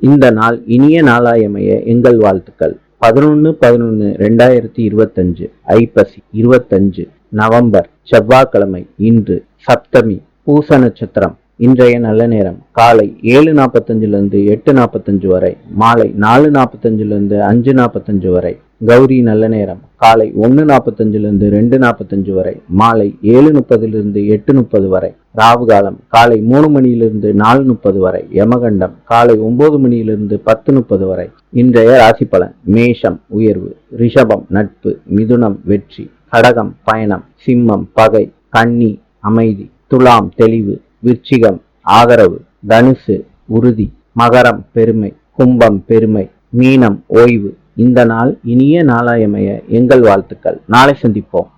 இந்த நாள் இனிய நாளாயமைய எங்கள் வாழ்த்துக்கள். பதினொன்று பதினொன்று ரெண்டாயிரத்தி இருபத்தஞ்சு ஐப்பசி இருபத்தஞ்சு நவம்பர் செவ்வாய்க்கிழமை இன்று சப்தமி பூச நட்சத்திரம். இன்றைய நல்ல நேரம். காலை ஏழு நாற்பத்தஞ்சிலிருந்து எட்டு நாற்பத்தஞ்சு வரை மாலை நாலு நாற்பத்தஞ்சிலிருந்து அஞ்சு நாற்பத்தஞ்சு வரை. கௌரி நல்ல நேரம். காலை ஒன்று நாற்பத்தஞ்சிலிருந்து ரெண்டு நாற்பத்தஞ்சு வரை மாலை ஏழு முப்பதிலிருந்து எட்டு முப்பது வரை. ராவு காலம். காலை மூணு மணியிலிருந்து நாலு முப்பது வரை யமகண்டம். காலை ஒன்பது மணியிலிருந்து பத்து முப்பது வரை. இன்றைய ராசி பலன் மேஷம் உயர்வு ரிஷபம் நட்பு மிதுனம் வெற்றி கடகம் பயணம் சிம்மம் பகை கன்னி அமைதி துலாம் தெளிவு விருச்சிகம் ஆதரவு தனுசு உறுதி மகரம் பெருமை கும்பம் பெருமை மீனம் ஓய்வு. இந்த நாள் இனிய நாளாயமைய எங்கள் வாழ்த்துக்கள். நாளை சந்திப்போம்.